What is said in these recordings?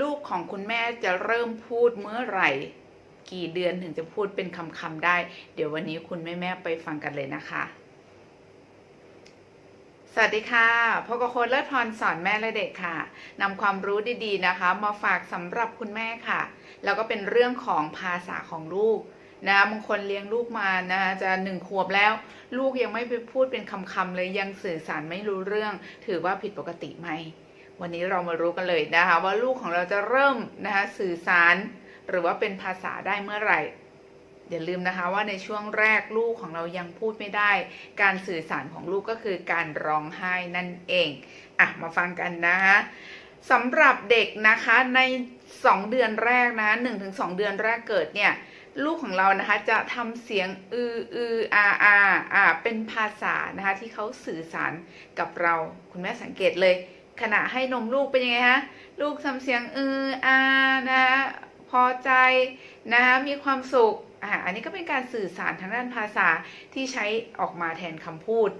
ลูกของคุณแม่จะเริ่มพูดเมื่อไหร่ กี่เดือนถึงจะพูดเป็นคำๆได้ เดี๋ยววันนี้คุณแม่แม่ไปฟังกันเลยนะคะ สวัสดีค่ะพกโคเลิศพรสอนแม่และเด็กค่ะนำความรู้ดีๆนะคะ มาฝากสำหรับคุณแม่ค่ะ แล้วก็เป็นเรื่องของภาษาของลูกนะบางคนเลี้ยงลูกมานะจะหนึ่งขวบแล้ว ลูกยังไม่ไปพูดเป็นคำๆเลยยังสื่อสารไม่รู้เรื่อง ถือว่าผิดปกติไหม วันนี้เรามารู้กันเลยนะคะว่าลูกของเราจะเริ่มนะคะสื่อสารหรือว่าเป็นภาษาได้เมื่อไหร่ อย่าลืมนะคะว่าในช่วงแรกลูกของเรายังพูดไม่ได้ การสื่อสารของลูกก็คือการร้องไห้นั่นเองอะมาฟังกันนะคะสำหรับเด็กนะคะใน 2 เดือนแรกนะ1-2เดือนแรกเกิดเนี่ยลูกของเรานะคะจะทำเสียงอืออืออาอาอ่าเป็นภาษานะคะที่เขาสื่อสารกับเราคุณแม่สังเกตเลย ขณะให้นมลูกเป็นยังไงฮะลูกทำเสียงอืออานะพอใจนะคะมีความสุขอ่าอันนี้ก็เป็นการสื่อสารทางด้านภาษาที่ใช้ออกมาแทนคำพูด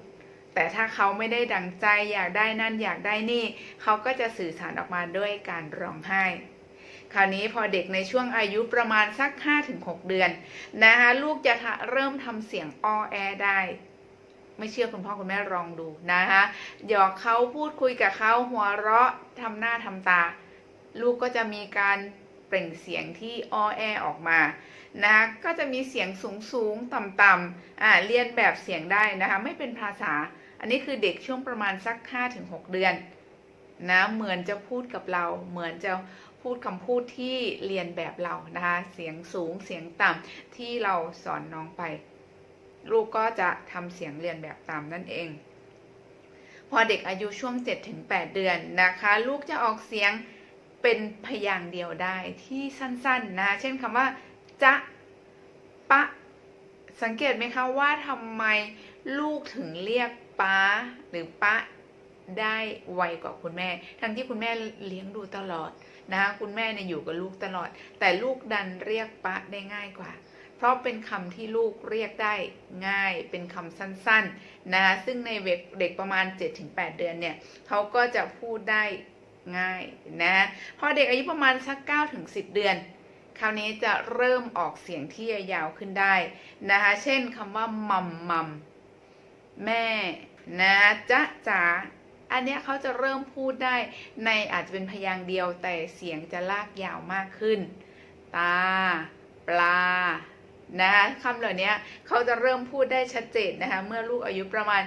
แต่ถ้าเขาไม่ได้ดังใจอยากได้นั่นอยากได้นี่ เขาก็จะสื่อสารออกมาด้วยการร้องไห้คราวนี้พอเด็กในช่วงอายุประมาณสัก 5-6 เดือนนะคะลูกจะเริ่มทำเสียงอ้อแอได้ ไม่เชื่อคุณพ่อคุณแม่ลองดูนะคะหยอกเขาพูดคุยกับเขาหัวเราะทำหน้าทำตา ลูกก็จะมีการเปล่งเสียงที่อ้อแอออกมานะก็จะมีเสียงสูงสูงต่ำต่ำอ่าเรียนแบบเสียงได้นะคะไม่เป็นภาษา อันนี้คือเด็กช่วงประมาณสัก 5-6 เดือนนะเหมือนจะพูดกับเรา เหมือนจะพูดคำพูดที่เรียนแบบเรานะคะเสียงสูงเสียงต่ำที่เราสอนน้องไป ลูกก็จะทำเสียงเรียนแบบตามนั่นเอง พอเด็กอายุช่วง 7-8 เดือนนะคะ ลูกจะออกเสียงเป็นพยางค์เดียวได้ที่สั้นๆนะเช่นคำว่า จะ ปะ สังเกตไหมคะว่าทำไมลูกถึงเรียกป้าหรือปะได้ไวกว่าคุณแม่ ทั้งที่คุณแม่เลี้ยงดูตลอดนะคะคุณแม่เนี่ยอยู่กับลูกตลอด แต่ลูกดันเรียกปะได้ง่ายกว่า เพราะเป็นคำที่ลูกเรียกได้ง่ายเป็นคำสั้นๆนะซึ่งในเด็กเด็กประมาณ 7-8 เดือนเนี่ยเขาก็จะพูดได้ง่ายนะพอเด็กอายุประมาณสัก9-10 เดือน คราวนี้จะเริ่มออกเสียงที่ยาวขึ้นได้นะคะเช่นคำว่ามัมมัมแม่นะจ๊ะจ๋าอันเนี้ยเขาจะเริ่มพูดได้ในอาจจะเป็นพยางค์เดียวแต่เสียงจะลากยาวมากขึ้น ตา ปลา นะคะคำเหล่านี้เขาจะเริ่มพูดได้ชัดเจนนะคะ เมื่อลูกอายุประมาณ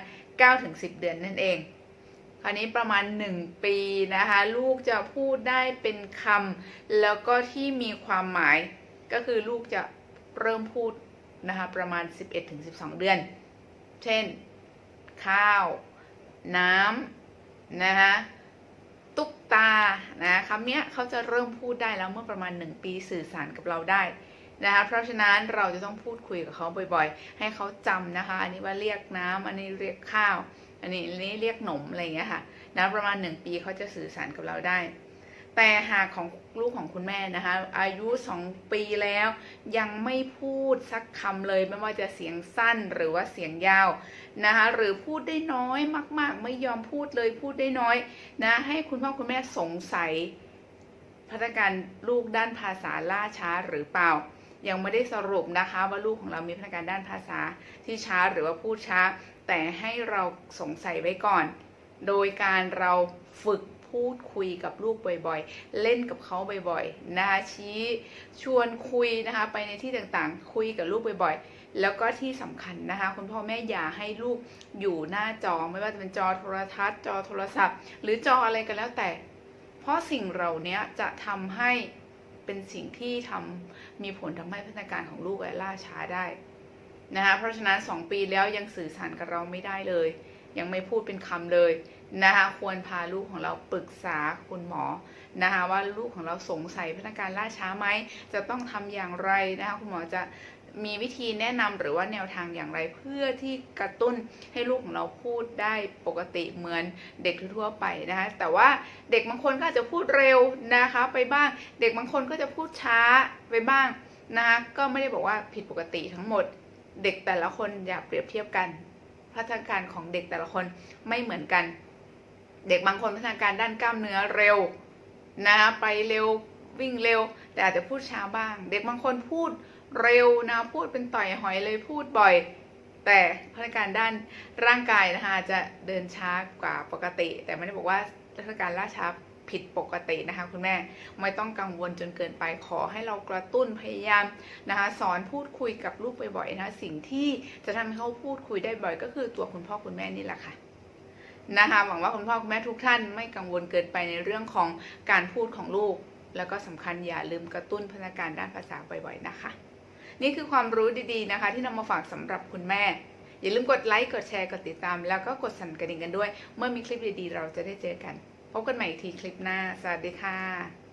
9-10 เดือนนั่นเอง คราวนี้ประมาณ 1 ปีนะคะ ลูกจะพูดได้เป็นคำแล้วก็ที่มีความหมายก็คือลูกจะเริ่มพูดนะคะประมาณ 11-12 เดือน เช่น ข้าว น้ำนะคะตุ๊กตานะคำเนี้ยเขาจะเริ่มพูดได้แล้วเมื่อประมาณ 1 ปีสื่อสารกับเราได้ นะคะเพราะฉะนั้นเราจะต้องพูดคุยกับเขาบ่อยๆ ให้เขาจำนะคะ อันนี้ว่าเรียกน้ำอันนี้เรียกข้าว อันนี้อันนี้เรียกหนมอะไรอย่างเงี้ยค่ะนะประมาณ 1 ปีเขาจะสื่อสารกับเราได้ แต่หากของลูกของคุณแม่นะคะ อายุ 2 ปีแล้ว ยังไม่พูดสักคำเลยไม่ว่าจะเสียงสั้นหรือว่าเสียงยาวนะคะหรือพูดได้น้อยมาก ๆ ไม่ยอมพูดเลยพูดได้น้อยนะให้คุณพ่อคุณแม่สงสัยพัฒนาการลูกด้านภาษาล่าช้าหรือเปล่า ยังไม่ได้สรุปนะคะว่าลูกของเรามีพัฒนาการด้านภาษาที่ช้าหรือว่าพูดช้า แต่ให้เราสงสัยไว้ก่อน โดยการเราฝึกพูดคุยกับลูกบ่อยๆ เล่นกับเขาบ่อยๆนะคะชี้ชวนคุยนะคะ ไปในที่ต่างๆ คุยกับลูกบ่อยๆ แล้วก็ที่สำคัญนะคะ คุณพ่อแม่อย่าให้ลูกอยู่หน้าจอไม่ว่าจะเป็นจอโทรทัศน์ จอโทรศัพท์ หรือจออะไรก็แล้วแต่ เพราะสิ่งเหล่านี้จะทำให้ เป็นสิ่งที่ทำมีผลทำให้พัฒนาการของลูกล่าช้าได้นะคะเพราะฉะนั้น 2 ปีแล้วยังสื่อสารกับเราไม่ได้เลย ยังไม่พูดเป็นคำเลยนะคะควรพาลูกของเราปรึกษาคุณหมอนะคะว่าลูกของเราสงสัยพัฒนาการล่าช้าไหมจะต้องทำอย่างไรนะคะคุณหมอจะ มีวิธีแนะนำหรือว่าแนวทางอย่างไรเพื่อที่กระตุ้นให้ลูกของเราพูดได้ปกติเหมือนเด็กทั่วไปนะคะแต่ว่าเด็กบางคนก็อาจจะพูดเร็วนะคะไปบ้าง เด็กบางคนก็จะพูดช้าไปบ้างนะคะก็ไม่ได้บอกว่าผิดปกติทั้งหมด เด็กแต่ละคนอย่าเปรียบเทียบกันพัฒนาการของเด็กแต่ละคนไม่เหมือนกัน เด็กบางคนพัฒนาการด้านกล้ามเนื้อเร็วนะไปเร็ววิ่งเร็ว แต่อาจจะพูดช้าบ้าง เด็กบางคนพูด เร็วนะพูดเป็นต่อยหอยเลยพูดบ่อย แต่พัฒนาการด้านร่างกายนะคะจะเดินช้ากว่าปกติ แต่ไม่ได้บอกว่าพัฒนาการล่าช้าผิดปกตินะคะคุณแม่ไม่ต้องกังวลจนเกินไปขอให้เรากระตุ้นพยายามนะคะสอนพูดคุยกับลูกบ่อยๆนะคะสิ่งที่จะทำให้เขาพูดคุยได้บ่อย ก็คือตัวคุณพ่อคุณแม่นี่แหละค่ะนะคะหวังว่าคุณพ่อคุณแม่ทุกท่านไม่กังวลเกินไปในเรื่องของการพูดของลูก แล้วก็สำคัญอย่าลืมกระตุ้นพัฒนาการด้านภาษาบ่อยๆนะคะ นี่คือความรู้ดีๆนะคะ ที่นำมาฝากสำหรับคุณแม่ อย่าลืมกดไลค์ กดแชร์ กดติดตาม แล้วก็กดสั่นกระดิ่งกันด้วย เมื่อมีคลิปดีๆ เราจะได้เจอกัน พบกันใหม่อีกทีคลิปหน้า สวัสดีค่ะ